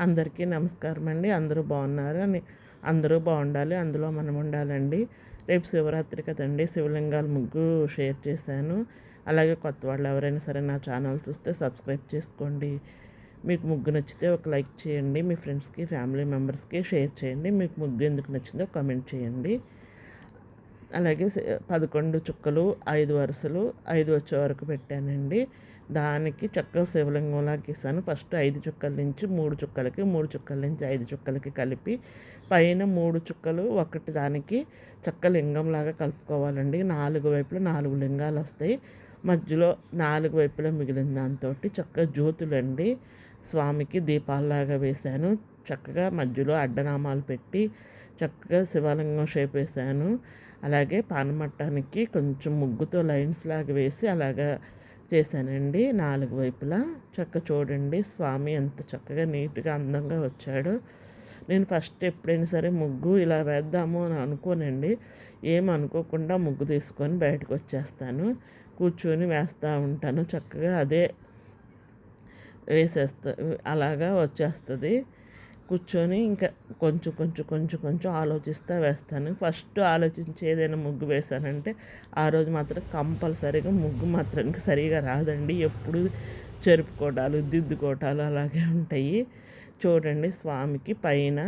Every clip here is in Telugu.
అందరికీ నమస్కారం అండి. అందరూ బాగున్నారు అని అందరూ బాగుండాలి అందులో మనం ఉండాలండి. రేపు శివరాత్రి కదండి శివలింగాల ముగ్గు షేర్ చేశాను. అలాగే కొత్త వాళ్ళు ఎవరైనా సరే నా ఛానల్ చూస్తే సబ్స్క్రైబ్ చేసుకోండి. మీకు ముగ్గు నచ్చితే ఒక లైక్ చేయండి మీ ఫ్రెండ్స్కి ఫ్యామిలీ మెంబర్స్కి షేర్ చేయండి. మీకు ముగ్గు ఎందుకు నచ్చిందో కామెంట్ చేయండి. అలాగే పదకొండు చుక్కలు ఐదు వరుసలు ఐదు వచ్చే వరకు పెట్టానండి. దానికి చక్కగా శివలింగంలా గీసాను. ఫస్ట్ ఐదు చుక్కల నుంచి మూడు చుక్కలకి మూడు చుక్కల నుంచి ఐదు చుక్కలకి కలిపి పైన మూడు చుక్కలు ఒకటి దానికి చక్క లింగంలాగా కలుపుకోవాలండి. నాలుగు వైపులు నాలుగు లింగాలు వస్తాయి. మధ్యలో నాలుగు వైపులా మిగిలిన దాంతో చక్కగా జ్యోతులండి. స్వామికి దీపాలలాగా వేశాను. చక్కగా మధ్యలో అడ్డనామాలు పెట్టి చక్కగా శివలింగం షేప్ వేసాను. అలాగే పానమట్టానికి కొంచెం ముగ్గుతో లైన్స్ లాగా వేసి అలాగా చేశానండి నాలుగు వైపులా. చక్క చూడండి స్వామి ఎంత చక్కగా నీట్గా అందంగా వచ్చాడు. నేను ఫస్ట్ ఎప్పుడైనా సరే ముగ్గు ఇలా వేద్దాము అని అనుకోనండి. ఏం అనుకోకుండా ముగ్గు తీసుకొని బయటకు వచ్చేస్తాను. కూర్చొని వేస్తూ ఉంటాను. చక్కగా అదే వేసేస్తా అలాగా వచ్చేస్తుంది. కూర్చొని ఇంకా కొంచెం కొంచెం కొంచెం కొంచెం ఆలోచిస్తూ వేస్తాను. ఫస్ట్ ఆలోచించి ఏదైనా ముగ్గు వేసానంటే ఆ రోజు మాత్రం కంపల్సరీగా ముగ్గు మాత్రం సరిగా రాదండి. ఎప్పుడు చెరుపుకోవటాలు దిద్దుకోవటాలు అలాగే ఉంటాయి. చూడండి స్వామికి పైన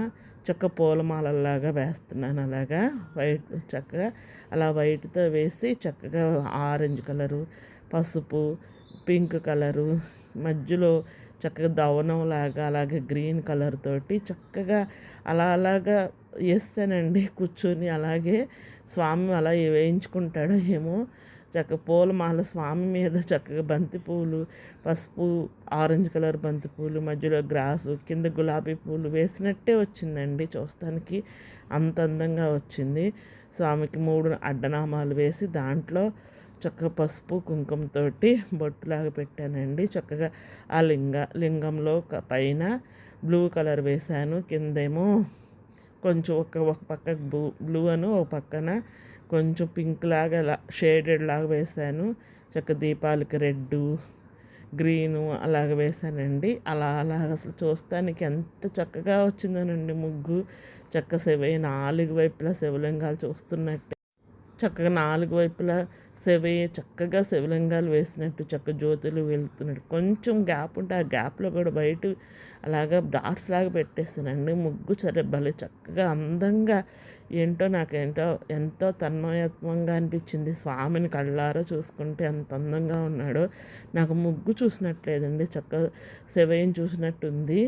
చక్క పూలమాలలాగా వేస్తున్నాను అలాగా. వైట్ చక్కగా అలా వైట్తో వేసి చక్కగా ఆరెంజ్ కలరు పసుపు పింక్ కలరు మధ్యలో చక్కగా దవనం లాగా అలాగే గ్రీన్ కలర్ తోటి చక్కగా అలా అలాగా వేస్తానండి కూర్చొని అలాగే స్వామి అలా వేయించుకుంటాడో ఏమో. చక్కగా పూలమాల స్వామి మీద చక్కగా బంతి పూలు పసుపు ఆరెంజ్ కలర్ బంతి పూలు మధ్యలో గ్రాసు కింద గులాబీ పూలు వేసినట్టే వచ్చిందండి చూస్తానికి. అంత అందంగా వచ్చింది. స్వామికి మూడు అడ్డనామాలు వేసి దాంట్లో చక్కగా పసుపు కుంకుమతో బొట్టులాగా పెట్టానండి. చక్కగా ఆ లింగ లింగంలో పైన బ్లూ కలర్ వేశాను. కిందేమో కొంచెం ఒక ఒక పక్క బ్లూ బ్లూ అను ఒక పక్కన కొంచెం పింక్ లాగా షేడెడ్ లాగా వేశాను. చక్క దీపాలకి రెడ్ గ్రీను అలాగ వేశానండి. అలా అలాగ అసలు చూస్తానికి ఎంత చక్కగా వచ్చిందోనండి ముగ్గు. చక్క శివ నాలుగు వైపులా శివలింగాలు చూస్తున్నట్టే. చక్కగా నాలుగు వైపులా శివ చక్కగా శివలింగాలు వేసినట్టు చక్క జ్యోతులు వెళ్తున్నట్టు కొంచెం గ్యాప్ ఉంటే ఆ గ్యాప్లో కూడా బయట అలాగా డాట్స్ లాగా పెట్టేస్తానండి ముగ్గు సరే భలే చక్కగా అందంగా ఏంటో నాకేంటో ఎంతో తన్మయత్వంగా అనిపించింది. స్వామిని కళ్ళారో చూసుకుంటే ఎంత అందంగా ఉన్నాడో. నాకు ముగ్గు చూసినట్లేదండి. చక్కగా శివయ్యని చూసినట్టుంది.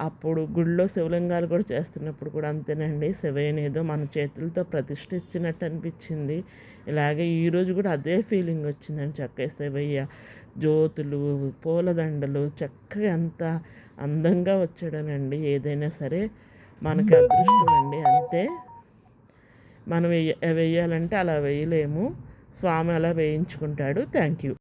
అప్పుడు గుళ్ళో శివలింగాలు కూడా చేస్తున్నప్పుడు కూడా అంతేనండి. శివయ్యని ఏదో మన చేతులతో ప్రతిష్ఠించినట్టు అనిపించింది. ఇలాగే ఈరోజు కూడా అదే ఫీలింగ్ వచ్చిందండి చక్కగా శివయ్య. జ్యోతులు పూలదండలు చక్కగా ఎంత అందంగా వచ్చాడనండి. ఏదైనా సరే మనకి అదృష్టం అండి. అంతే. మనం వెయ్య వేయాలంటే అలా వేయలేము స్వామి అలా వేయించుకుంటాడు. Thank you.